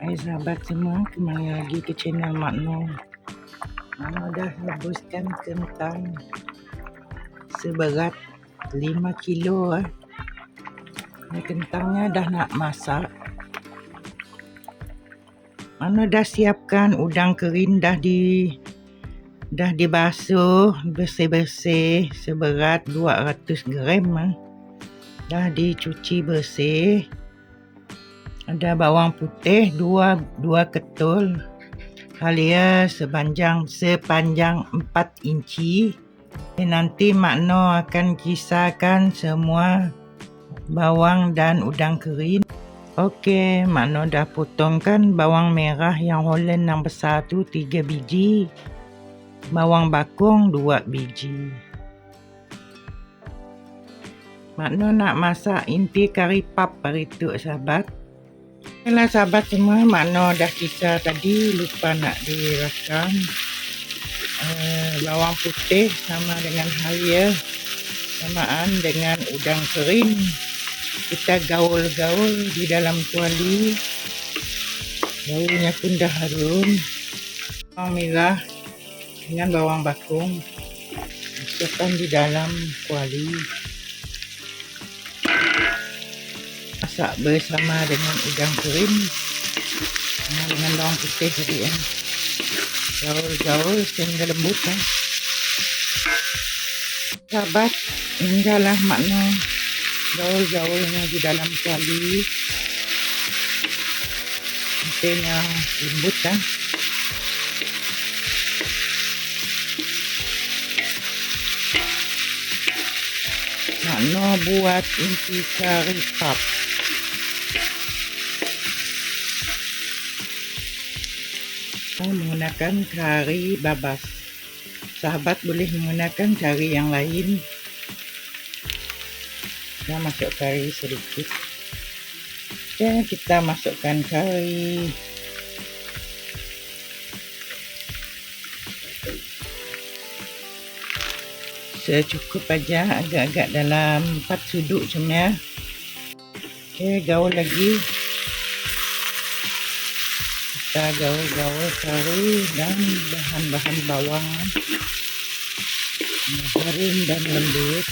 Hai sahabat semua, kembali lagi ke channel Mak Noh. Mama dah rebuskan kentang seberat 5 kilo eh. Ini kentangnya dah nak masak. Mano dah siapkan udang kering dah di dah dibasuh bersih-bersih seberat 200 gram eh. Dah dicuci bersih ada bawang putih dua dua ketul. Halia sepanjang sepanjang 4 inci. Dan nanti Makno akan kisarkan semua bawang dan udang kering. Okey, Makno dah potongkan bawang merah yang Holland yang besar tu 3 biji. Bawang bakung 2 biji. Makno nak masak inti kari pap hari tu sahabat Yalah sahabat semua, makna dah kita tadi lupa nak dirakam uh, bawang putih sama dengan halia samaan dengan udang kering. Kita gaul-gaul di dalam kuali. Gaulnya pun dah harum. Bawang merah dengan bawang bakung. Masukkan di dalam kuali masak bersama dengan udang kering sama dengan bawang putih tadi ya. Gaul-gaul sehingga lembut ya. Sahabat, inilah makna gaul-gaulnya di dalam kuali. Sampainya lembut ya. Makna buat inti kari Saya menggunakan kari babas. Sahabat boleh menggunakan kari yang lain. Kita masuk kari sedikit. Dan kita masukkan kari. Secukup aja agak-agak dalam 4 sudut macam ni. Okey, gaul lagi kita gaul-gaul kari dan bahan-bahan bawang harum dan lembut.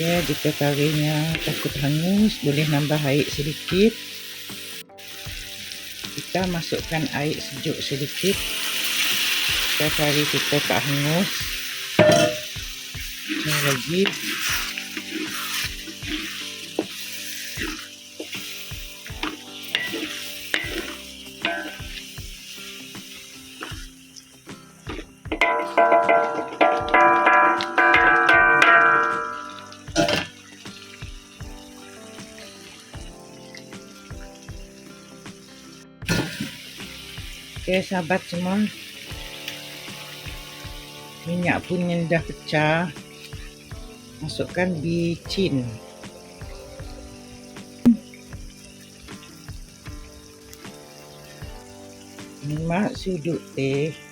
Ya jika karinya takut hangus boleh nambah air sedikit. Kita masukkan air sejuk sedikit. Jika kari kita tak hangus lagi Okey sahabat semua. Minyak pun yang dah pecah. Masukkan bicin Lima sudut teh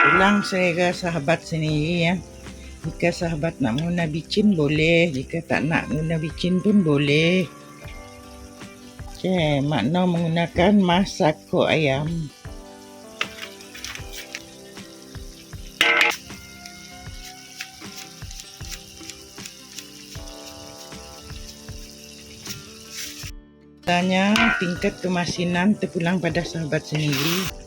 Ulang saya sahabat sendiri ya Jika sahabat nak guna bicin boleh Jika tak nak guna bicin pun boleh Okey, makna menggunakan masako ayam. Tanya tingkat kemasinan terpulang pada sahabat sendiri.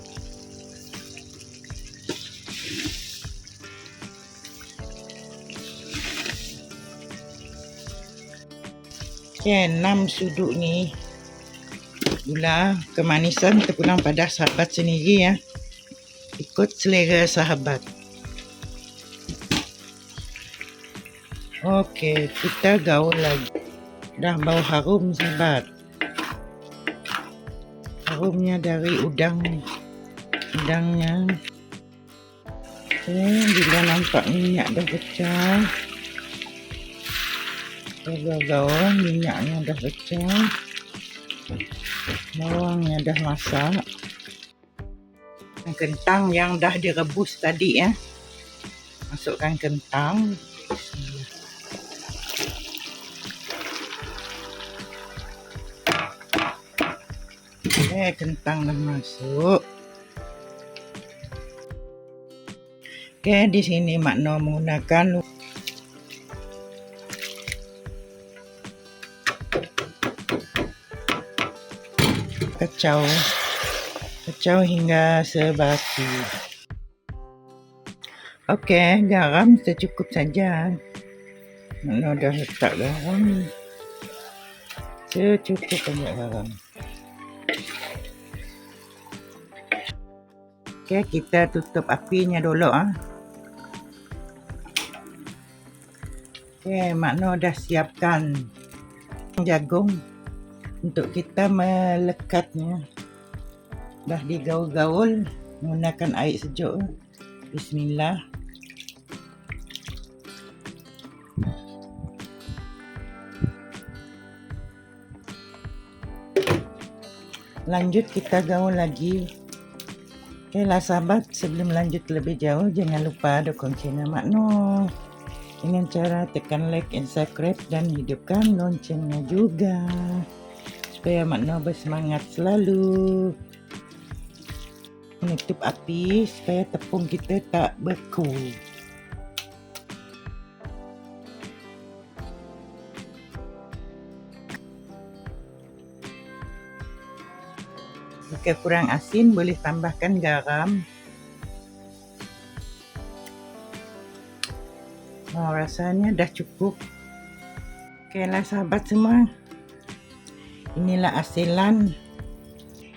Okay, enam sudut ni. Gula kemanisan terpulang pada sahabat sendiri ya. Ikut selera sahabat. Okey, kita gaul lagi. Dah bau harum sahabat. Harumnya dari udang. Udangnya. Okay, bila nampak minyak dah pecah gagal-gagal minyaknya udah pecah bawangnya udah masak. Kentang yang udah direbus tadi ya. Masukkan kentang. Oke, kentang udah masuk. Oke, di sini Makno menggunakan kacau kacau hingga sebati. Okey, garam secukup saja. Mak No dah letak garam. Secukup saja garam. Okey, kita tutup apinya dulu ah. Okey, Mak No dah siapkan jagung untuk kita melekatnya. Dah digaul-gaul menggunakan air sejuk. Bismillah. Lanjut kita gaul lagi. Okeylah sahabat, sebelum lanjut lebih jauh jangan lupa dukung channel Mak Noh dengan cara tekan like and subscribe dan hidupkan loncengnya juga supaya Mak Noh bersemangat selalu menutup api supaya tepung kita tak beku jika kurang asin boleh tambahkan garam Oh, rasanya dah cukup. Okeylah sahabat semua. Inilah asilan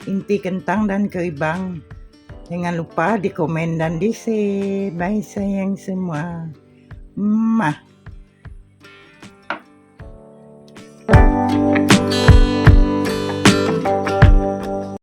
inti kentang dan keribang. Jangan lupa di komen dan di share. Bye sayang semua. Mah.